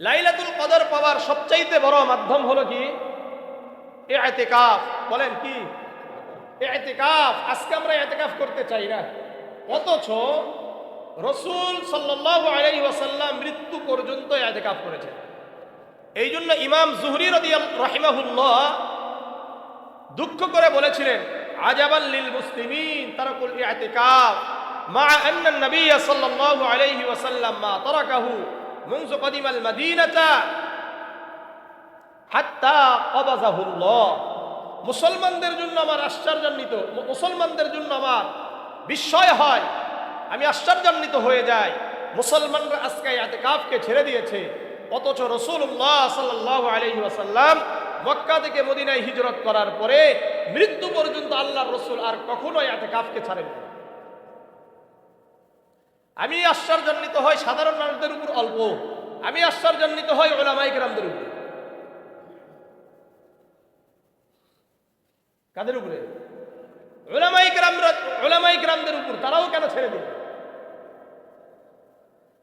লাইলাতুল কদর পাওয়ার সবচাইতে বড় মাধ্যম হলো কি? এতেকাফ। বলেন কি? এতেকাফ। আজকে আমরা এতেকাফ করতে চাই না। অথচ রসুল সাল্লাল্লাহু আলাইহি ওয়াসাল্লাম মৃত্যু পর্যন্ত এতেকাফ করেছেন। এই জন্য ইমাম জুহরি রদিয়াল, রাহিমাহুল্লাহ দুঃখ করে বলেছিলেন, আজাবাল লিল মুসলিমিন, তারাকুল ইতিকাফ মা আন্না নবী সাল্লাল্লাহু আলাইহি ওয়াসাল্লাম মা তারাকাহু منذ قدم المدينة حتى قبضه الله মুসলমানদের জন্য আমার আশ্চর্যান্বিত মুসলমানদের জন্য আমার বিস্ময় হয় আমি আশ্চর্যান্বিত হয়ে যাই মুসলমানরা আজকে ইতিকাফকে ছেড়ে দিয়েছে অথচ রসুল্লাহ সাল্লাহ আলহি ওয়াসাল্লাম মক্কা থেকে মদিনায় হিজরত করার পরে মৃত্যু পর্যন্ত আল্লাহ রসুল আর কখনো ইতিকাফকে ছাড়েন আমি আশ্চর্যান্বিত হই সাধারণ মানুষদের উপর অল্প। আমি আশ্চর্যান্বিত হই ওলামাইক রামদের উপর। কাদের উপরে? ওলামাইক রাম ওলামাইক রামদের উপর। তারাও কেন ছেড়ে দিল?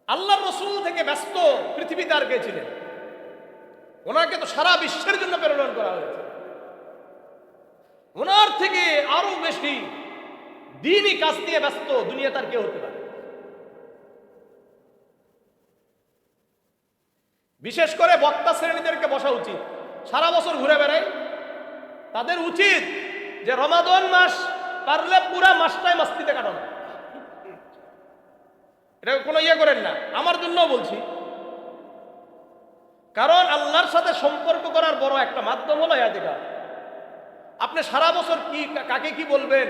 আল্লাহ রসুল থেকে ব্যস্ত পৃথিবী তার গেছিলেন ওনাকে তো সারা বিশ্বের জন্য প্রেরণ করা হয়েছে। ওনার থেকে আরও বেশি দিনই কাজ নিয়ে ব্যস্ত দুনিয়া তার কেউ হতে পারে বিশেষ করে বক্তা শ্রেণীদেরকে বসা উচিত। সারা বছর ঘুরে বেড়ায় তাদের উচিত যে রমাদন মাস পারলে পুরা মাসটাই মাস্তিতে কাটানো। এটা কোনো ইয়ে করেন না। আমার জন্য বলছি। কারণ আল্লাহর সাথে সম্পর্ক করার বড় একটা মাধ্যম হলো ইয়াদিকা আপনি সারা বছর কি, কাকে কি বলবেন?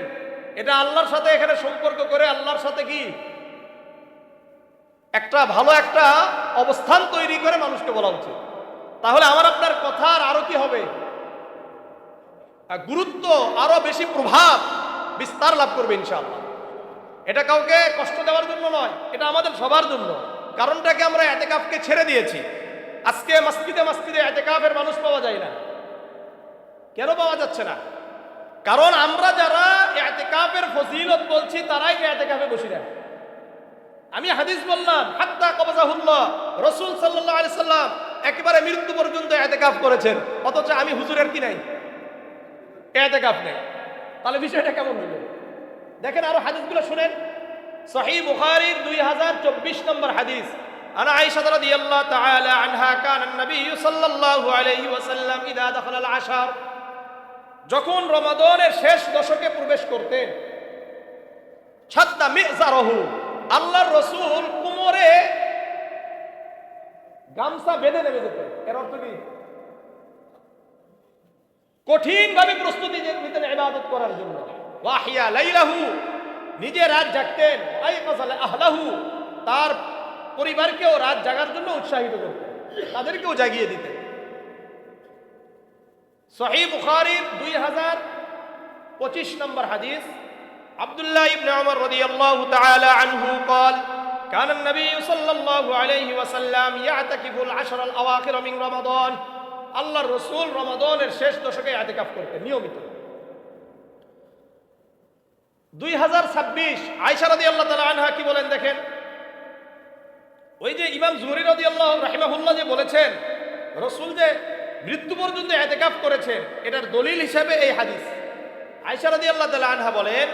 এটা আল্লাহর সাথে এখানে সম্পর্ক করে আল্লাহর সাথে কি একটা ভালো একটা অবস্থান তৈরি করে মানুষকে বলা উচিত। তাহলে আমার আপনার কথার আরও কি হবে? গুরুত্ব আরও বেশি প্রভাব বিস্তার লাভ করবে ইনশাআল্লাহ। এটা কাউকে কষ্ট দেওয়ার জন্য নয়, এটা আমাদের সবার জন্য। কারণটাকে আমরা এতেকাফকে ছেড়ে দিয়েছি। আজকে মসজিদে মসজিদে এতেকাফের মানুষ পাওয়া যায় না। কেন পাওয়া যাচ্ছে না? কারণ আমরা যারা এতেকাফের ফজিলত বলছি, তারাই এতেকাফে বসি না আমি হাদিস বললাম, হাত্তা কবাজাহুল্লাহ, রসুল সাল্লাহ আলি সাল্লাম একেবারে মৃত্যু পর্যন্ত এতেকাফ করেছেন, অথচ আমি হুজুরের কি নাই? এতেকাফ নেই। তাহলে বিষয়টা কেমন হইল দেখেন আরও হাদিসগুলো শুনেন। সহি বুখারীর 2024 নম্বর হাদিস, আনা আয়েশা রাদিয়াল্লাহু তাআলা আনহা কান নবী সাল্লাল্লাহু আলাইহি ওয়াসাল্লাম ইদা দখাল আল আশার, যখন রমাদানের শেষ দশকে প্রবেশ করতেন ছাদ্দা মিজারহু আল্লাহর রসুল কুমরে গামছা বেঁধে নেমে যেতেন এর অর্থ কি? কঠিন ভাবে প্রস্তুতি নিতেন ইবাদত করার জন্য। ওয়াহিয়া লাইলাহু, নিজে রাত জাগতেন। আহলাহু, তার পরিবারকেও রাত জাগার জন্য উৎসাহিত করতেন। তাদেরকেও জাগিয়ে দিতেন। সহি বুখারির দুই হাজার পঁচিশ নম্বর হাদিস عبد الله بن عمر رضي الله تعالى عنه قال كان النبي صلى الله عليه وسلم يعتكف العشر الأواخر من رمضان আল্লাহ রসুল রমাদনের শেষ দশকে আতিকাফ করতেন নিয়মিত দুই হাজার ছাব্বিশ আয়সারদি আল্লাহ তালা আনহা কি বলেন দেখেন ওই যে ইমাম জুহরি রদি আল্লাহ রাহিমাহুল্লাহ যে বলেছেন রসুল যে মৃত্যু পর্যন্ত এতেকাফ করেছেন এটার দলিল হিসেবে এই হাদিস আয়সারদি আল্লাহ তালা আনহা বলেন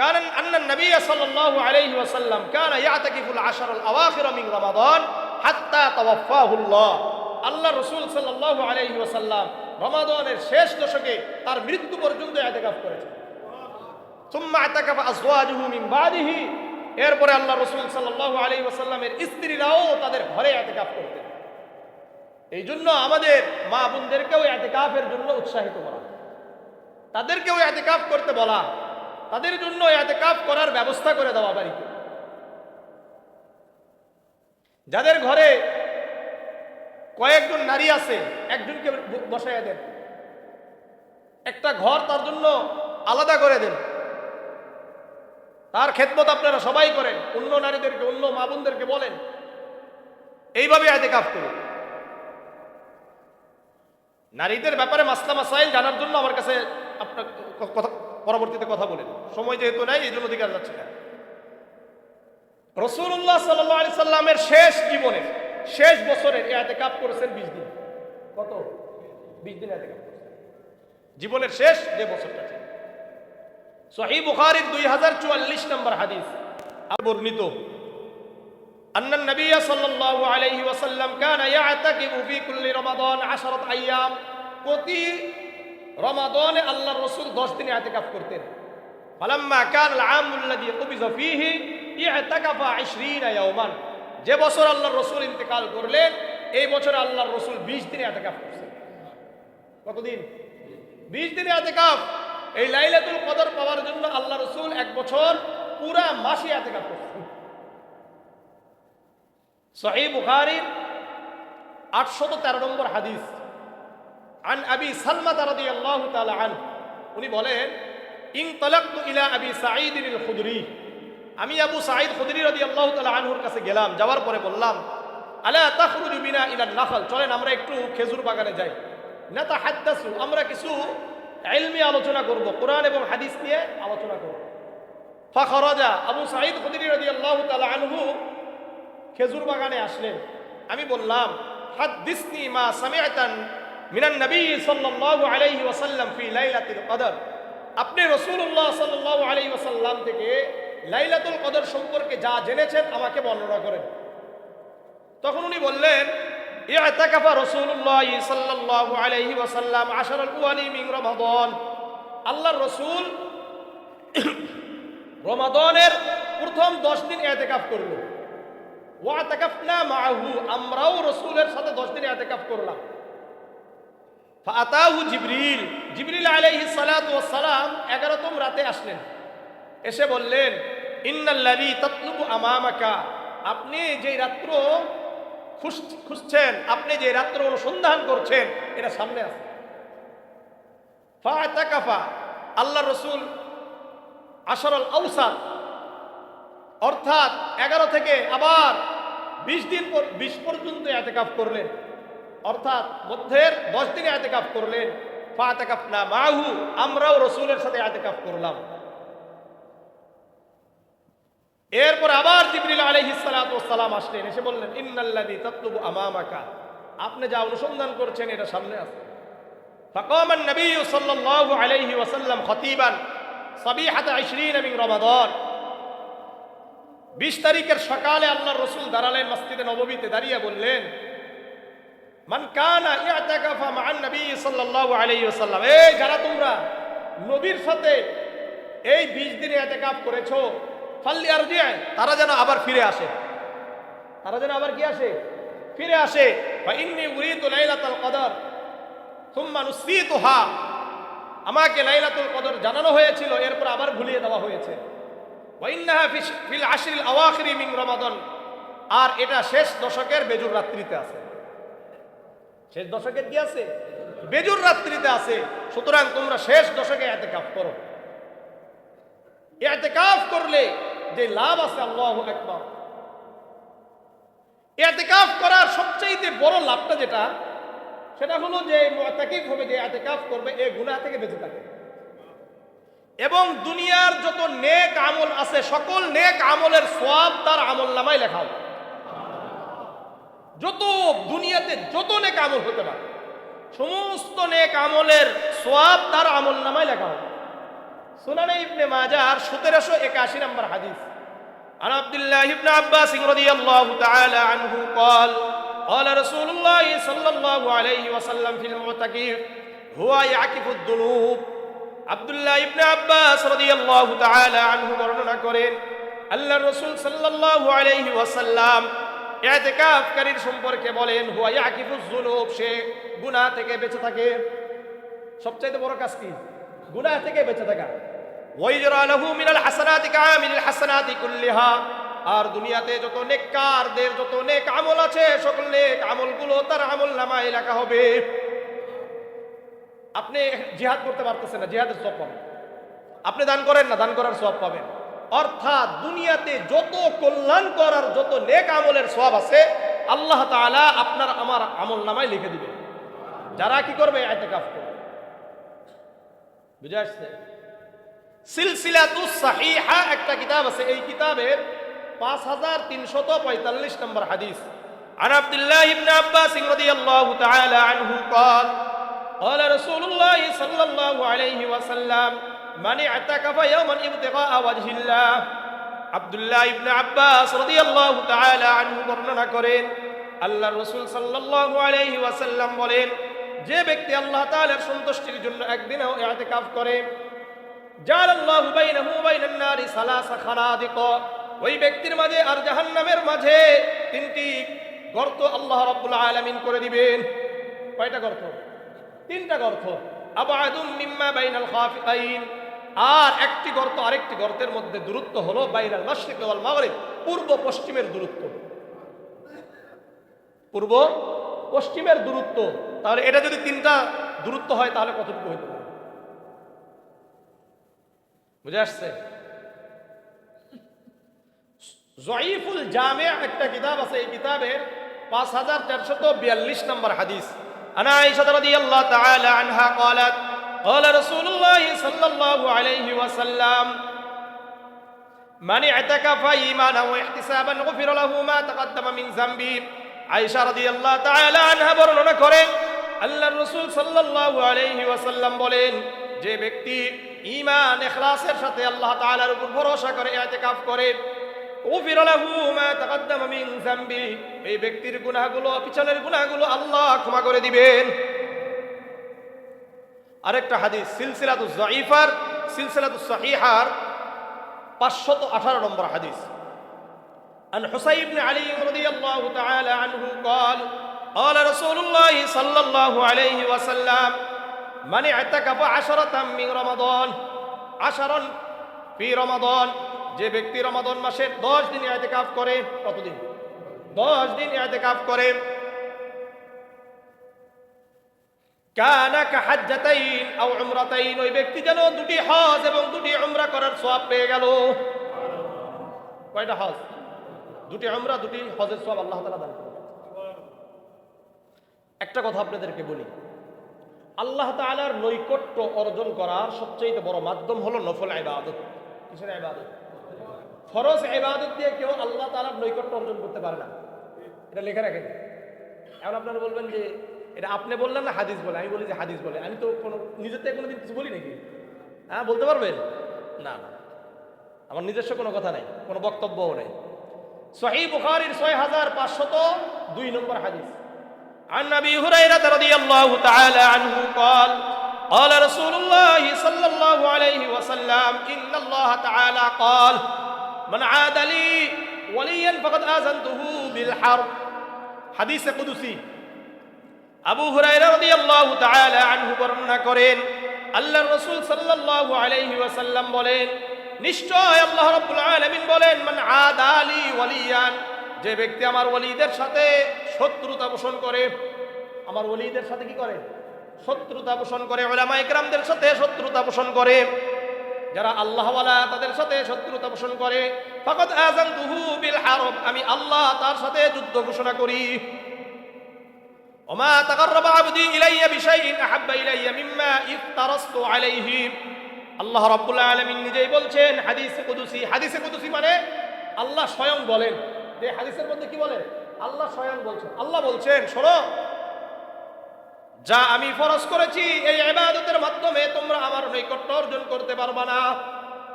কারণ আন্না নবী সাল্লাল্লাহু আলাইহি ওয়াসাল্লাম কানা ইয়াতাকিফুল আশারুল আওয়াখির মিন রমাদান হাত্তা তাওয়াফাহুল্লাহ আল্লাহ রসুল সাল্লাল্লাহু আলাইহি ওসাল্লাম রমাদানের শেষ দশকে তার মৃত্যু পর্যন্ত এতেকাফ করেছেন। সুম্মা আতাকাফা আজওয়াজুহু মিন বাদিহি। এরপরে আল্লাহ রসুল সাল্লাল্লাহু আলাইহি ওয়াসাল্লামের স্ত্রীরাও তাদের ঘরে এতেকাফ করতেন। এই জন্য আমাদের মা বোনদেরকেও এতেকাফের জন্য উৎসাহিত করা। তাদেরকেও এতেকাফ করতে বলা। তাদের জন্য এতেকাফ করার ব্যবস্থা করে দেওয়া বাড়িতে যাদের ঘরে কয়েকজন নারী আছে, একজনকে বসাইয়া দেন। একটা ঘর তার জন্য আলাদা করে দেন। তার খেদমত আপনারা সবাই করেন, অন্য নারীদেরকে, অন্য মা বোনদেরকে বলেন। এইভাবে এতেকাফ করুন। নারীদের ব্যাপারে মাসলা মাসাইল জানার জন্য আমার কাছে আপনার পরবর্তীতে কথা বলেন সময় যেহেতু নাই এই জন্য দিকে যাচ্ছে না রসুল্লাহ সাল্লাহ আলি সাল্লামের শেষ জীবনে শেষ বছরের এতেকাপ করেছেন বিশ দিন কত বিশ দিন এতেকাপ করেছেন জীবনের শেষ যে বছরটা ছিল সহি বুখারির দুই হাজার চুয়াল্লিশ নম্বর হাদিস আর বর্ণিত أن النبي صلى الله عليه وسلم كان يعتكف في كل رمضان عشرة أيام প্রতি রমাদানে আল্লাহ রসুল দশ দিনে এতেকাফ করতেন فلما كان العام الذي قبض فيه اعتكف 20 يوما যে বছর আল্লাহ রসুল ইন্তেকাল করলেন এই বছর আল্লাহ রসুল 20 দিনে এতেকাফ করছেন কতদিন 20 দিনে এতেকাফ এই লাইলাতুল কদর পাওয়ার জন্য আল্লাহ রসুল এক বছর পুরা মাসে এতেকাফ করছেন সহি বুখারীর আটশত তেরো নম্বর হাদিস আন আবি সালমা রাদি আল্লাহ তালা আন উনি বলেন ইং তলাক্তু ইলা আবি সাঈদ খুদরি আমি আবু সাঈদ খুদরি রাদি আল্লাহ তালা আনহুর কাছে গেলাম, যাওয়ার পরে বললাম, আলা তাখরুজু বিনা ইলা নাখল? চলেন, আমরা একটু খেজুর বাগানে যাই। না তা হাদ্দাসু আমরা কিছু ইলমি আলোচনা করব, কোরআন এবং হাদিস নিয়ে আলোচনা করব। ফাখরাজা, আবু সাঈদ খুদরি রাদি আল্লাহ তালা আনহু খেজুর বাগানে আসলেন। আমি বললাম, হাদ্দিসনি মা সামিআতান মিনান নবী সাল্লাল্লাহু আলাইহি ওয়াসাল্লাম ফি লাইলাতুল কদর। আপনি রাসূলুল্লাহ সাল্লাল্লাহু আলাইহি ওয়াসাল্লাম থেকে লাইলাতুল কদর সম্পর্কে যা জেনেছেন আমাকে বর্ণনা করেন। তখন উনি বললেন মিন রমাদান। আল্লাহর রাসূল রমাদানের প্রথম 10 দিন ইআতিকাফ করলেন ওয়াতাকাফনা মাহু আমরাও রসুলের সাথে দশ দিন এতেকাফ করলাম। ফাতাহু জিবরিল। জিবরিল সালাতু ওয়াসসালাম 11তম রাতে আসলেন। এসে বললেন, ইন্নাল্লাযী তাতলুবু আমামাকা। আপনি যে রাত্র খুঁজ- খুঁজছেন, আপনি যে রাত্র অনুসন্ধান করছেন, এটা সামনে আছে। ফাতাকাফা আল্লাহ রসুল আশরল আউসাদ অর্থাৎ এগারো থেকে আবার বিশ দিন বিশ পর্যন্ত এতেকাফ করলেন। অর্থাৎ মধ্যের দশ দিনে এতেকাফ করলেন ফাতেকাফ না মাহু আমরাও রসুলের সাথে এতেকাফ করলাম এরপর আবার জিবরিল আলহিসালাম আসলেন এসে বললেন ইন্নাল্লাদি তত্লুবু আমামাকা আপনি যা অনুসন্ধান করছেন এটা সামনে আছে فقام النبي صلى الله عليه وسلم خطيبا صبيحة عشرين من رمضان বিশ তারিখের সকালে আল্লাহ রসুল দাঁড়ালেন মসজিদে নবমীতে দাঁড়িয়ে বললেন মান কানা ইয়াতাকাফা মান নবী সাল্লাল্লাহু আলাইহি ওয়াসাল্লাম। এই যারা তোমরা নবীর সাথে এই 20 দিনে ইতিকাফ করেছ, ফাল্লি আরজিআ তারা যেন আবার ফিরে আসে। তারা যেন আবার কি আসে? ফিরে আসে। ফা ইন্নী উরিদু লাইলাতাল কদর থুম্মা নুসিতুহা আমাকে লাইলাতুল কদর জানানো হয়েছিল, এরপর আবার ভুলিয়ে দেওয়া হয়েছে। ওয়াইন্নাহা ফিল আশরিল আওয়াখিরি মিন রমাদান। আর এটা শেষ দশকের বেজুর রাত্রিতে আছে। শেষ দশকের কি আছে? বেজুর রাত্রিতে আছে। সুতরাং তোমরা শেষ দশকে এতেকাফ করো। এতেকাফ করলে যে লাভ আছে, আল্লাহ একবার এতেকাফ করার সবচাইতে বড় লাভটা যেটা, সেটা হলো যে মুতাকিফ হবে যে এতেকাফ করবে, এ গুনাহ থেকে বেঁচে থাকে। এবং দুনিয়ার যত নেক আমল আছে, সকল নেক আমলের সওয়াব তার আমল নামায় লেখা হবে। যত দুনিয়াতে যত নেক আমল হতে পারে সমস্ত নেক আমলের সওয়াব তার আমল নামায় লেখা হবে সুনানে ইবনে মাজার সতেরোশো একাশি নম্বর হাদিস عن عبد الله بن عباس رضي الله تعالى عنه قال قال رسول الله صلى الله عليه وسلم في المعتكف هو يعكف الذنوب আব্দুল্লাহ ইবনে আব্বাস রাদিয়াল্লাহু তাআলা আনহু বর্ণনা করেন আল্লাহর রাসূল সাল্লাল্লাহু আলাইহি ওয়াসাল্লাম ইতিকাফকারীর সম্পর্কে বলেন, হুয়া ইয়াকিফুজ যুনুব সে গুনাহ থেকে বেঁচে থাকে। সবচাইতে বড় কাজ কি? গুনাহ থেকে বেঁচে থাকা। ওয়াইজরা লাহু মিনাল হাসানাতি কামিলিল হাসানাতি কুল্লিহা আর দুনিয়াতে যত নেককারদের যত নেক আমল আছে, সকল নেক আমলগুলো তার আমল নামায় লেখা হবে। আপনি জিহাদ করতে পারতেছেন না, জিহাদের সব পাবেন। আপনি দান করেন না, দান করার সব পাবেন। অর্থাৎ দুনিয়াতে যত কল্যাণ করার যত নেক আমলের সব আছে আল্লাহ তাআলা আপনার আমার আমল নামায় লিখে দিবেন যারা কি করবে এতেকাফ করবে বুঝে আসছে সিলসিলাতু সাহিহা একটা কিতাব আছে এই কিতাবের পাঁচ হাজার তিনশত পঁয়তাল্লিশ নম্বর হাদিস عن عبد الله بن عباس رضي الله تعالى عنه قال قال رسول الله صلى الله عليه وسلم মানে আতাকাফা ইয়ামান ইবতিগা ওয়াজহিল্লাহ। আব্দুল্লাহ ইবনে আব্বাস রাদিয়াল্লাহু তাআলা আনহু বর্ণনা করেন আল্লাহ রাসূল সাল্লাল্লাহু আলাইহি ওয়াসাল্লাম বলেন, যে ব্যক্তি আল্লাহ তাআলার সন্তুষ্টির জন্য একদিন ইতিকাফ করে জাল আল্লাহ বাইনাহু বাইনান নারি সালাসা খানাদিক ওই ব্যক্তির মাঝে আর জাহান্নামের মাঝে তিনটি গর্ত আল্লাহ রাব্বুল আলামিন করে দিবেন। কয়টা গর্ত? তিনটা গর্ত। আবাদুম মিম্মা বাইনাল খাফিকাইন আর একটি গর্ত আরেকটি গর্তের মধ্যে দূরত্ব হলো বাইনাল মাশরিক ওয়াল মাগরিব পূর্ব পশ্চিমের দূরত্ব পূর্ব পশ্চিমের দূরত্ব তাহলে এটা যদি তিনটা দূরত্ব হয় তাহলে কতটুকু হইতে পারে বুঝে আসছে জয়ীফুল জামে একটা কিতাব আছে এই কিতাবের পাঁচ হাজার চারশত বিয়াল্লিশ নম্বর হাদিস আনা আয়েশা রাদিয়াল্লাহু তাআলা আনহা قالت قال رسول الله صلى الله عليه وسلم من اعتكف ايمانا واحتسابا غفر له ما تقدم من ذنبه আয়েশা রাদিয়াল্লাহু তাআলা আনহা বর্ণনা করেন আল্লাহর রাসূল সাল্লাল্লাহু আলাইহি ওয়াসাল্লাম বলেন যে ব্যক্তি ঈমান ইখলাসের সাথে আল্লাহ তাআলার উপর ভরসা করে ইতিকাফ করে উফির লাহু মা তাকাদ্দামা মিন যামবি এই ব্যক্তির গুনাহগুলো পিছনের গুনাহগুলো আল্লাহ ক্ষমা করে দিবেন আরেকটা হাদিস সিলসিলাতু যায়িফার সিলসিলাতু সহিহার 518 নম্বর হাদিস عن حسين بن علي رضي الله تعالى عنه قال قال رسول الله صلى الله عليه وسلم من اعتكف عشرة من رمضان عشرا في رمضان যে ব্যক্তি রমাদন মাসের দশ দিন এতেকাফ করে কতদিন দশ দিন এতেকাফ করে কানা কাহাজ্জাতাইন আও উমরাতাইন, ওই ব্যক্তি যেন দুটি হজ এবং দুটি উমরা করার সওয়াব পেয়ে গেল। কয়টা হজ? দুটি উমরা, দুটি হজের সওয়াব আল্লাহ তাআলা দান একটা কথা আপনাদেরকে বলি, আল্লাহ তাআলার নৈকট্য অর্জন করার সবচেয়ে বড় মাধ্যম হলো নফল ইবাদত। কিসের ইবাদত? ফরজ ইবাদত দিয়ে কেউ আল্লাহ তাআলার নৈকট্য অর্জন করতে পারে না। এটা লেখা রাখেন। এখন আপনারা বলবেন যে এটা আপনি বললেন না হাদিস বলে আমি বলি যে হাদিস বলে আমি তো কোনো নিজের থেকে কোনোদিন কিছু বলি নাকি হ্যাঁ বলতে পারবেন না না আমার নিজস্ব কোনো কথা নাই কোনো বক্তব্যও নেই সহি বুখারীর ছয় হাজার পাঁচশত দুই নম্বর হাদিস عن ابي هريره رضي الله تعالى عنه قال قال رسول الله صلى الله عليه وسلم ان الله تعالى قال من عاد لي وليا فقد اذنته بالحرب حديث قدسي আবু তাআলা আনহু বর্ণনা করেন, আল্লাহর রাসূল সাল্লাল্লাহু আলাইহি ওয়াসাল্লাম বলেন, নিশ্চয় আল্লাহ রাব্বুল আলামিন বলেন, মান আদালি ওয়ালিয়ান, যে ব্যক্তি আমার ওলিদের সাথে শত্রুতা পোষণ করে, আমার ওলিদের সাথে কি করে? শত্রুতা পোষণ করে, ওলামা ইকরামদের সাথে শত্রুতা পোষণ করে, যারা আল্লাহওয়ালা তাদের সাথে শত্রুতা পোষণ করে, ফাকাদ আযানতুহু বিল হারব আমি আল্লাহ তার সাথে যুদ্ধ ঘোষণা করি। وما تقرب عبدي إلي بشيء أحب إلي مما افترضت عليه আল্লাহ রাব্বুল আলামিন নিজেই বলছেন হাদিসে কুদুসি হাদিসে কুদুসি মানে আল্লাহ স্বয়ং বলেন যে হাদিসের মধ্যে কি বলে আল্লাহ স্বয়ং বলছেন আল্লাহ বলছেন শোনো যা আমি ফরজ করেছি এই ইবাদতের মাধ্যমে তোমরা আমার নৈকট্য অর্জন করতে পারবা না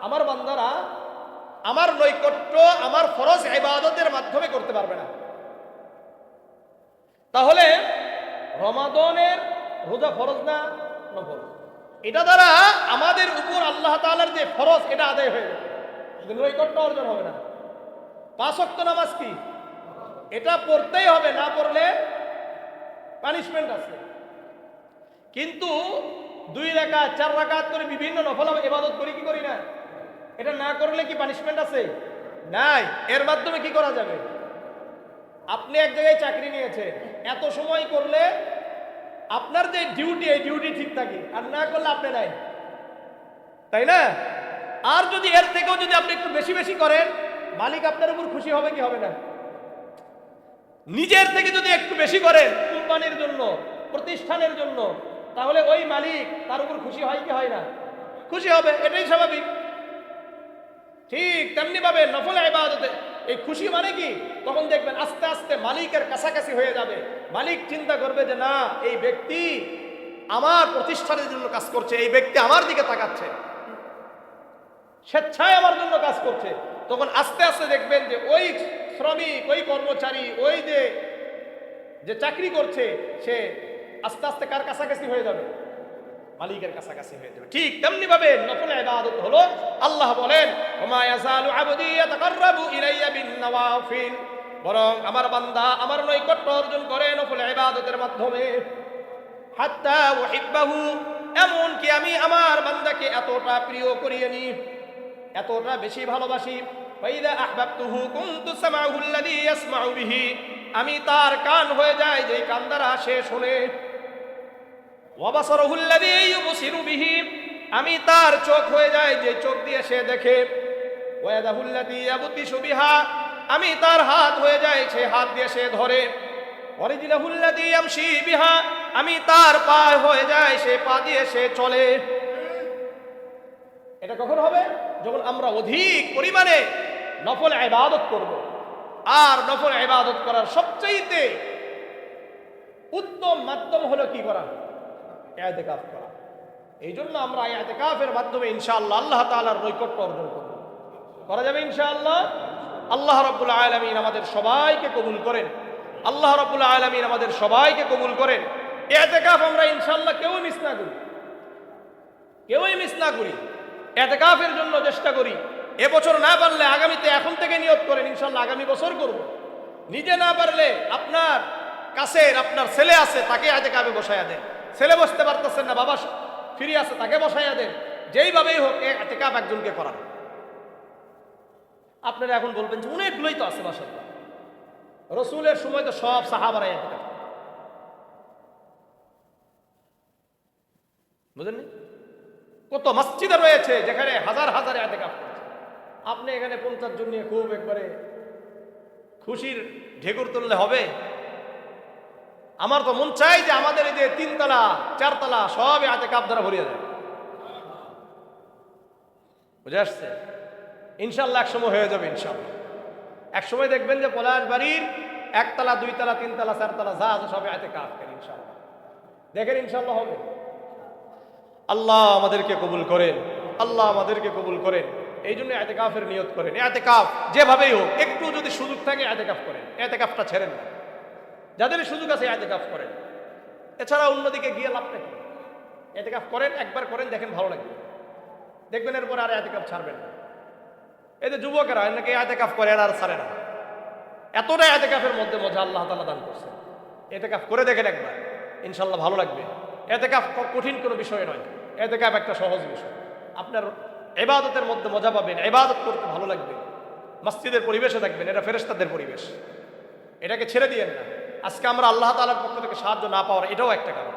আমার বান্দারা আমার নৈকট্য আমার ফরজ ইবাদতের মাধ্যমে করতে পারবে না তাহলে রমাদনের রোজা ফরজ না? নফল এটা দ্বারা আমাদের উপর আল্লাহ তাআলার যে ফরজ, এটা আদায় হয়ে যাবে নৈকট্য অর্জন হবে না। পাঁচ নামাজ কি? এটা পড়তেই হবে, না পড়লে পানিশমেন্ট আছে। কিন্তু দুই রাকাত, চার রাকাত করে বিভিন্ন নফল ইবাদত করি কি করি না? এটা না করলে কি পানিশমেন্ট আছে? নাই। এর মাধ্যমে কি করা যাবে? আপনি এক জায়গায় চাকরি নিয়েছেন এত সময় করলে আপনার যে ডিউটি এই ডিউটি ঠিক থাকে, আর না করলে আপনি নাই। তাই না? আর যদি এর থেকেও যদি আপনি একটু বেশি বেশি করেন, মালিক আপনার উপর খুশি হবে কি হবে না? নিজের থেকে যদি একটু বেশি করেন, কোম্পানির জন্য, প্রতিষ্ঠানের জন্য, তাহলে ওই মালিক তার উপর খুশি হয় কি হয় না? খুশি হবে, এটাই স্বাভাবিক। ঠিক তেমনি ভাবে নফল ইবাদতে এই খুশি মানে কি? তখন দেখবেন আস্তে আস্তে মালিকের কাছাকাছি হয়ে যাবে। মালিক চিন্তা করবে যে, না, এই ব্যক্তি আমার প্রতিষ্ঠানের জন্য কাজ করছে, এই ব্যক্তি আমার দিকে তাকাচ্ছে। স্বেচ্ছায় আমার জন্য কাজ করছে। তখন আস্তে আস্তে দেখবেন যে, ওই শ্রমিক, ওই কর্মচারী, ওই যে যে চাকরি করছে, সে আস্তে আস্তে কার কাছাকাছি হয়ে যাবে? মালিকের কাছাকাছি হয়ে যাবে। ঠিক তেমনি ভাবে নফল ইবাদত হলো, আল্লাহ বলেন, ওমা ইয়াসালু আবদি ইয়াতাকাররাবু ইলাইয়া বিন বরং আমার বান্দা আমার নৈকট্য অর্জন করে নফল ইবাদতের মাধ্যমে। হাত্তা ওয়াহিব্বাহু এমন কি আমি আমার বান্দাকে এতটা প্রিয় করিয়ে নি, এতটা বেশি ভালোবাসি। ফাইদা আহবাবতুহু কুনতু সামাউহু আল্লাযী ইয়াসমাউ বিহি। আমি তার কান হয়ে যাই যে কান দ্বারা সে শুনে ওয়াবাসারহু আল্লাযী ইউবসিরু বিহি আমি তার চোখ হয়ে যায় যে চোখ দিয়ে সে দেখে। আমি তার হাত হয়ে যায় সে হাত দিয়ে সে ধরে। বিহা, আমি তার পা হয়ে যায় সে পা দিয়ে সে চলে। এটা কখন হবে? যখন আমরা অধিক পরিমাণে নফল ইবাদত করব। আর নফল ইবাদত করার সবচাইতে উত্তম মাধ্যম হলো কি করা? এতেকাফ করা। এই জন্য আমরা এতেকাফের মাধ্যমে ইনশাআল্লাহ আল্লাহ তাআলার নৈকট্য অর্জন করব। করা যাবে ইনশাআল্লাহ? আল্লাহ রাব্বুল আলামিন আমাদের সবাইকে কবুল করেন। আল্লাহ রাব্বুল আলামিন আমাদের সবাইকে কবুল করেন। এতেকাফ আমরা ইনশাআল্লাহ কেউ মিস না করি। কেউই মিস না করি। এতেকাফের জন্য চেষ্টা করি। এবছর না পারলে আগামীতে এখন থেকে নিয়োগ করেন ইনশাল্লাহ আগামী বছর করব। নিজে না পারলে আপনার কাছের, আপনার ছেলে আছে, তাকে এতেকাফে বসাইয়া দেন। ছেলে বসতে পারতেছেন না, বাবা ফিরে আছে তাকে বসাইয়া দেন। যেইভাবেই হোক, এ এতেকাফ একজনকে করান আপনারা এখন বলবেন যে অনেকগুলোই তো আছে মাসাল্লাহ রসুলের সময় তো সব সাহাবারাই এতেকাফ বুঝলেন কত মসজিদে রয়েছে যেখানে হাজার হাজার এতেকাফ করছে আপনি এখানে পঞ্চাশ জন নিয়ে খুব একবারে খুশির ঢেকুর তুললে হবে। আমার তো মন চাই যে আমাদের এই যে তিনতলা, চারতলা সব এতেকাফ দ্বারা ভরিয়ে যায় বুঝে আসছে? ইনশাল্লাহ এক সময় হয়ে যাবে ইনশাল্লাহ। এক সময় দেখবেন যে পলাশ বাড়ির একতলা, দুইতলা, তিনতলা, চারতলা যা আছে সবে এতে কাজ করেন ইনশাল্লাহ। দেখেন ইনশাল্লাহ হবে। আল্লাহ আমাদেরকে কবুল করেন, আল্লাহ আমাদেরকে কবুল করেন। এই জন্য এতে এতেকাফের নিয়ত করেন। এতে এতেকাফ যেভাবেই হোক, একটু যদি সুযোগ থাকে এতে এতেকাফ করেন। এতে এতেকাফটা ছেড়েন না যাদের সুযোগ আছে এতেকাফ করেন। এছাড়া অন্যদিকে গিয়ে লাভ নাকি এতেকাফ করেন, একবার করেন, দেখেন ভালো লাগবে। দেখবেন এরপরে আর এতেকাফ ছাড়বেন না। যে যুবকেরা নাকি এতেকাফ করে আর ছাড়ে না। এতটা এতেকাফের মধ্যে মজা আল্লাহ তালা দান করছে। এতেকাফ করে দেখেন একবার ইনশাল্লাহ ভালো লাগবে। এতেকাফ কঠিন কোনো বিষয় নয়। এতেকাফ একটা সহজ বিষয়। আপনার এবাদতের মধ্যে মজা পাবেন, এবাদত করতে ভালো লাগবে। মসজিদের পরিবেশে থাকবেন এটা ফেরেস্তাদের পরিবেশ। এটাকে ছেড়ে দিয়েন না। আজকে আমরা আল্লাহ তালার পক্ষ থেকে সাহায্য না পাওয়ার এটাও একটা কারণ।